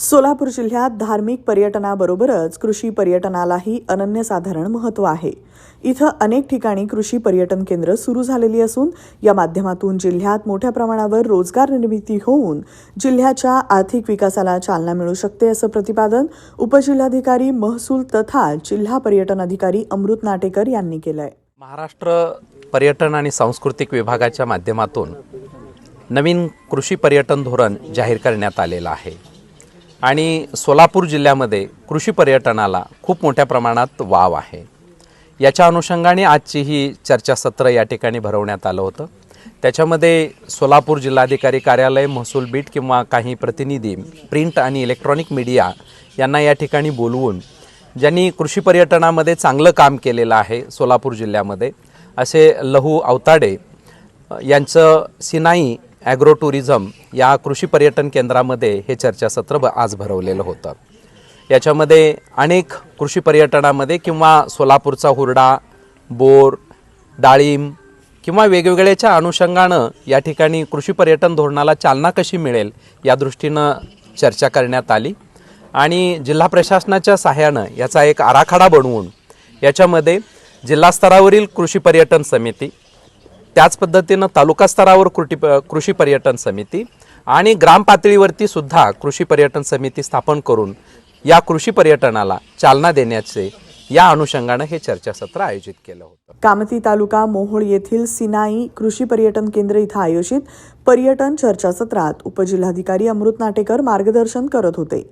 सोलापूर जिल्ह्यात धार्मिक पर्यटनाबरोबरच कृषी पर्यटनालाही अनन्यसाधारण महत्त्व आहे. इथं अनेक ठिकाणी कृषी पर्यटन केंद्र सुरू झालेली असून या माध्यमातून जिल्ह्यात मोठ्या प्रमाणावर रोजगार निर्मिती होऊन जिल्ह्याच्या आर्थिक विकासाला चालना मिळू शकते असं प्रतिपादन उपजिल्हाधिकारी महसूल तथा जिल्हा पर्यटन अधिकारी अमृत नाटेकर यांनी केलं आहे महाराष्ट्र पर्यटन आणि सांस्कृतिक विभागाच्या माध्यमातून नवीन कृषी पर्यटन धोरण जाहीर करण्यात आलेलं आहे. आणि सोलापूर जिल्ह्यामध्ये कृषी पर्यटनाला खूप मोठ्या प्रमाणात वाव आहे. याच्या अनुषंगाने आजची ही चर्चासत्र या ठिकाणी भरवण्यात आलं होतं. त्याच्यामध्ये सोलापूर जिल्हाधिकारी कार्यालय महसूल बीट किंवा काही प्रतिनिधी प्रिंट आणि इलेक्ट्रॉनिक मीडिया यांना या ठिकाणी बोलवून ज्यांनी कृषी पर्यटनामध्ये चांगलं काम केलेलं आहे सोलापूर जिल्ह्यामध्ये असे लहू अवताडे यांचं सिनाई ॲग्रो टुरिझम या कृषी पर्यटन केंद्रामध्ये हे चर्चासत्र ब आज भरवलेलं होतं. याच्यामध्ये अनेक कृषी पर्यटनामध्ये किंवा सोलापूरचा हुरडा बोर डाळिंब किंवा वेगवेगळ्याच्या अनुषंगानं या ठिकाणी कृषी पर्यटन धोरणाला चालना कशी मिळेल या दृष्टीनं चर्चा करण्यात आली. आणि जिल्हा प्रशासनाच्या सहाय्यानं याचा एक आराखडा बनवून याच्यामध्ये जिल्हा स्तरावरील कृषी पर्यटन समिती त्याच पद्धतीनं तालुका स्तरावर कृटी कृषी पर्यटन समिती आणि ग्रामपातळीवरती सुद्धा कृषी पर्यटन समिती स्थापन करून या कृषी पर्यटनाला चालना देण्याचे या अनुषंगानं हे चर्चासत्र आयोजित केलं होतं. कामती तालुका मोहोळ येथील सिनाई कृषी पर्यटन केंद्र इथं आयोजित पर्यटन चर्चासत्रात उपजिल्हाधिकारी अमृत नाटेकर मार्गदर्शन करत होते.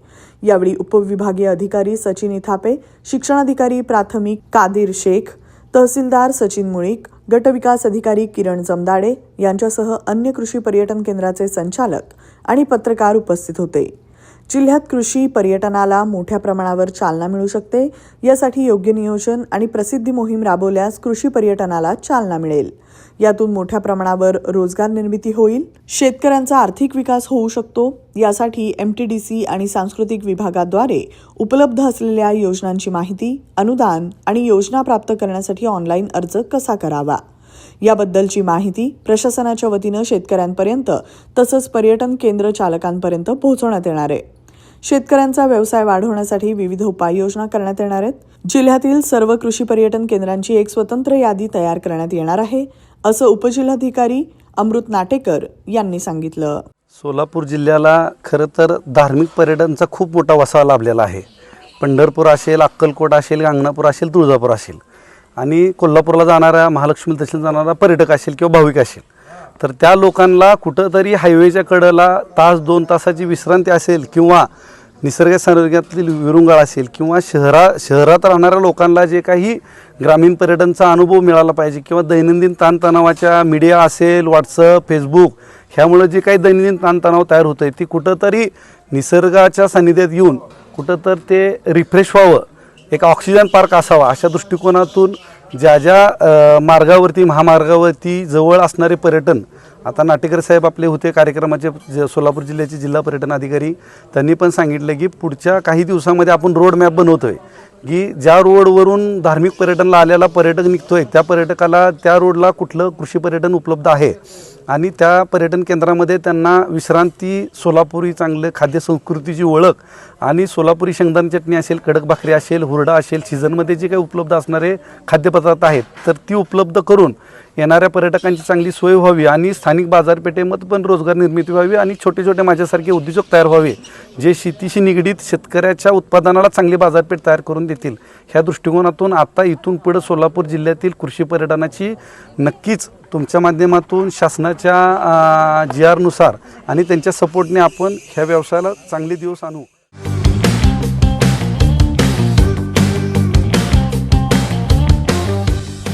यावेळी उपविभागीय अधिकारी सचिन इथापे शिक्षणाधिकारी प्राथमिक कादिर शेख तहसीलदार सचिन मुळीक गटविकास अधिकारी किरण जमदाडे यांच्यासह अन्य कृषी पर्यटन केंद्राचे संचालक आणि पत्रकार उपस्थित होते. जिल्ह्यात कृषी पर्यटनाला मोठ्या प्रमाणावर चालना मिळू शकते. यासाठी योग्य नियोजन आणि प्रसिद्धी मोहीम राबवल्यास कृषी पर्यटनाला चालना मिळेल. यातून मोठ्या प्रमाणावर रोजगार निर्मिती होईल. शेतकऱ्यांचा आर्थिक विकास होऊ शकतो. यासाठी एमटीडीसी आणि सांस्कृतिक विभागाद्वारे उपलब्ध असलेल्या योजनांची माहिती अनुदान आणि योजना प्राप्त करण्यासाठी ऑनलाईन अर्ज कसा करावा? याबद्दलची माहिती प्रशासनाच्या वतीनं शेतकऱ्यांपर्यंत तसंच पर्यटन केंद्र चालकांपर्यंत पोहोचवण्यात येणार आहे. शेतकऱ्यांचा व्यवसाय वाढवण्यासाठी विविध उपाययोजना करण्यात येणार आहेत. जिल्ह्यातील सर्व कृषी पर्यटन केंद्रांची एक स्वतंत्र यादी तयार करण्यात येणार आहे असं उपजिल्हाधिकारी अमृत नाटेकर यांनी सांगितलं. सोलापूर जिल्ह्याला खरं तर धार्मिक पर्यटनचा खूप मोठा वसा लाभलेला आहे. पंढरपूर असेल अक्कलकोट असेल गांगणापूर असेल तुळजापूर असेल. आणि कोल्हापूरला जाणाऱ्या महालक्ष्मी तहसील जाणारा पर्यटक असेल किंवा भाविक असेल. तर त्या लोकांना कुठंतरी हायवेच्या कडेला तास दोन तासाची विश्रांती असेल किंवा निसर्ग संरोग्यातील विरुंगाळ असेल किंवा शहरा शहरात राहणाऱ्या लोकांना जे काही ग्रामीण पर्यटनचा अनुभव मिळाला पाहिजे किंवा दैनंदिन ताणतणावाच्या मीडिया असेल व्हॉट्सअप फेसबुक ह्यामुळं जे काही दैनंदिन ताणतणाव तयार होतं आहे ती कुठंतरी निसर्गाच्या सान्निध्यात येऊन कुठं तर ते रिफ्रेश व्हावं एक ऑक्सिजन पार्क असावा अशा दृष्टिकोनातून ज्या ज्या मार्गावरती महामार्गावरती जवळ असणारे पर्यटन आता नाटेकर साहेब आपले होते कार्यक्रमाचे ज- सोलापूर जिल्ह्याचे जिल्हा पर्यटन अधिकारी त्यांनी पण सांगितलं की पुढच्या काही दिवसामध्ये आपण रोड मॅप बनवतोय. की ज्या रोडवरून धार्मिक पर्यटनला आलेला पर्यटक निघतोय त्या पर्यटकाला त्या रोडला कुठलं कृषी पर्यटन उपलब्ध आहे? आणि त्या पर्यटन केंद्रामध्ये त्यांना विश्रांती सोलापुरी चांगलं खाद्य संस्कृतीची ओळख आणि सोलापुरी शेंगदाण चटणी असेल कडक भाकरी असेल हुरडा असेल सीझनमध्ये जे काही उपलब्ध असणारे खाद्यपदार्थ आहेत तर ती उपलब्ध करून येणाऱ्या पर्यटकांची चांगली सोय व्हावी आणि स्थानिक बाजारपेठेमध्ये पण रोजगार निर्मिती व्हावी आणि छोटे छोटे माझ्यासारखे उद्योजक तयार व्हावे जे शेतीशी निगडीत शेतकऱ्याच्या उत्पादनाला चांगली बाजारपेठ तयार करून देतील. ह्या दृष्टिकोनातून आता इथून पुढं सोलापूर जिल्ह्यातील कृषी पर्यटनाची नक्कीच तुमच्या माध्यमातून शासनाच्या जी आरनुसार आणि त्यांच्या सपोर्टने आपण ह्या व्यवसायाला चांगले दिवस आणू.